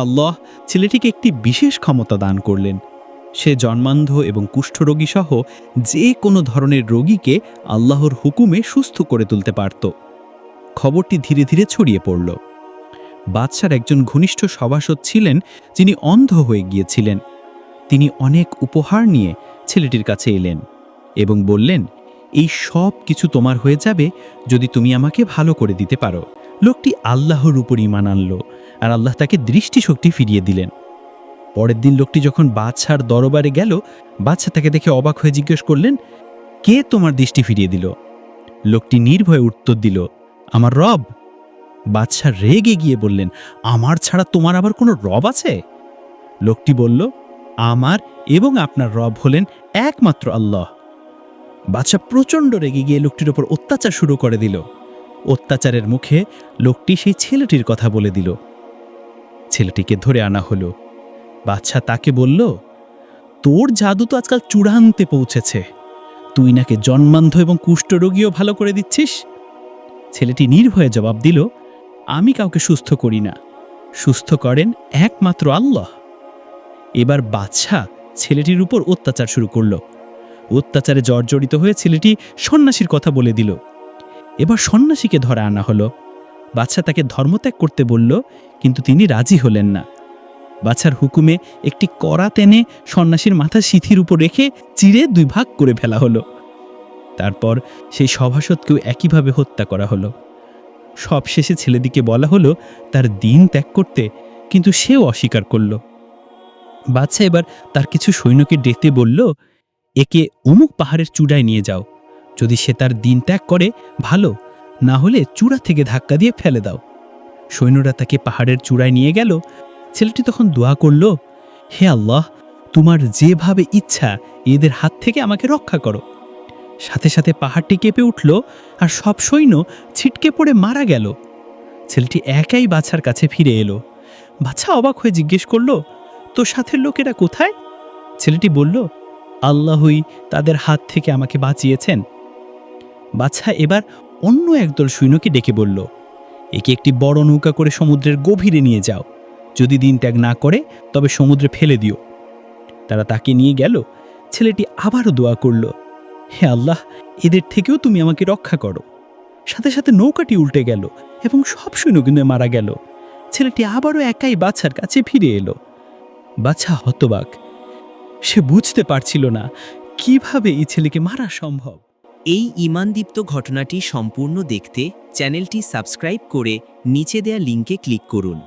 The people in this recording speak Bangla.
আল্লাহ ছেলেটিকে একটি বিশেষ ক্ষমতা দান করলেন। সে জন্মান্ধ এবং কুষ্ঠরোগী সহ যে কোনো ধরনের রোগীকে আল্লাহর হুকুমে সুস্থ করে তুলতে পারত। খবরটি ধীরে ধীরে ছড়িয়ে পড়ল। বাদশার একজন ঘনিষ্ঠ সভাসদ ছিলেন, যিনি অন্ধ হয়ে গিয়েছিলেন। তিনি অনেক উপহার নিয়ে ছেলেটির কাছে এলেন এবং বললেন, এই সব কিছু তোমার হয়ে যাবে যদি তুমি আমাকে ভালো করে দিতে পারো। লোকটি আল্লাহর উপর ইমান আনল আর আল্লাহ তাকে দৃষ্টিশক্তি ফিরিয়ে দিলেন। পরের দিন লোকটি যখন বাদশার দরবারে গেল, বাদশা তাকে দেখে অবাক হয়ে জিজ্ঞেস করলেন, কে তোমার দৃষ্টি ফিরিয়ে দিল? লোকটি নির্ভয়ে উত্তর দিল, আমার রব। বাদশা রেগে গিয়ে বললেন, আমার ছাড়া তোমার আবার কোনো রব আছে? লোকটি বলল, আমার এবং আপনার রব হলেন একমাত্র আল্লাহ। বাদশা প্রচণ্ড রেগে গিয়ে লোকটির ওপর অত্যাচার শুরু করে দিল। অত্যাচারের মুখে লোকটি সেই ছেলেটির কথা বলে দিল। ছেলেটিকে ধরে আনা হলো। বাচ্চা তাকে বলল, তোর জাদু তো আজকাল চূড়ান্তে পৌঁছেছে। তুই নাকি জন্মান্ধ এবং কুষ্ঠরোগীও ভালো করে দিচ্ছিস? ছেলেটি নির্ভয়ে জবাব দিল, আমি কাউকে সুস্থ করি না। সুস্থ করেন একমাত্র আল্লাহ। এবার বাদশা ছেলেটির উপর অত্যাচার শুরু করল। অত্যাচারে জর্জরিত হয়ে ছেলেটি সন্ন্যাসীর কথা বলে দিল। এবার সন্ন্যাসীকে ধরা আনা হলো। বাচ্চা তাকে ধর্মত্যাগ করতে বলল, কিন্তু তিনি রাজি হলেন না। বাচ্চার হুকুমে একটি কড়া টেনে সন্ন্যাসীর মাথা সিথির উপর রেখে চিরে দুই ভাগ করে ফেলা হলো। তারপর সেই সভাসদকেও একইভাবে হত্যা করা হলো। সবশেষে ছেলেদিকে বলা হলো, তার দিন ত্যাগ করতে, কিন্তু সেও অস্বীকার করল। বাচ্চা এবার তার কিছু সৈন্যকে ডেকে বলল, একে অমুক পাহাড়ের চূড়ায় নিয়ে যাও। যদি সে তার দিন ত্যাগ করে, ভালো। না হলে চূড়া থেকে ধাক্কা দিয়ে ফেলে দাও। সৈন্যরা তাকে পাহাড়ের চূড়ায় নিয়ে গেল। ছেলেটি তখন দোয়া করল, হে আল্লাহ, তোমার যেভাবে ইচ্ছা, এদের হাত থেকে আমাকে রক্ষা করো। সাথে সাথে পাহাড়টি কেঁপে উঠল আর সব সৈন্য ছিটকে পড়ে মারা গেল। ছেলেটি একাই বাছার কাছে ফিরে এলো। বাচ্চা অবাক হয়ে জিজ্ঞেস করল তো সাথের লোকেরা কোথায়? ছেলেটি বলল, আল্লাহই তাদের হাত থেকে আমাকে বাঁচিয়েছেন। বাচ্চা এবার অন্য একদল সৈন্যকে ডেকে বলল, একে একটি বড় নৌকা করে সমুদ্রের গভীরে নিয়ে যাও। যদি দিন ত্যাগ না করে, তবে সমুদ্রে ফেলে দিও। তারা তাকে নিয়ে গেল। ছেলেটি আবারও দোয়া করল, হে আল্লাহ, এদের থেকেও তুমি আমাকে রক্ষা করো। সাথে সাথে নৌকাটি উল্টে গেল এবং সব সৈন্য কিন্তু মারা গেল। ছেলেটি আবারও একাই বাচ্চার কাছে ফিরে এলো। বাচ্চা হতবাক, সে বুঝতে পারছিল না কীভাবে এই ছেলেকে মারা সম্ভব। এই ইমানদীপ্ত ঘটনাটি সম্পূর্ণ দেখতে চ্যানেলটি সাবস্ক্রাইব করে নিচে দেয়া লিঙ্কে ক্লিক করুন।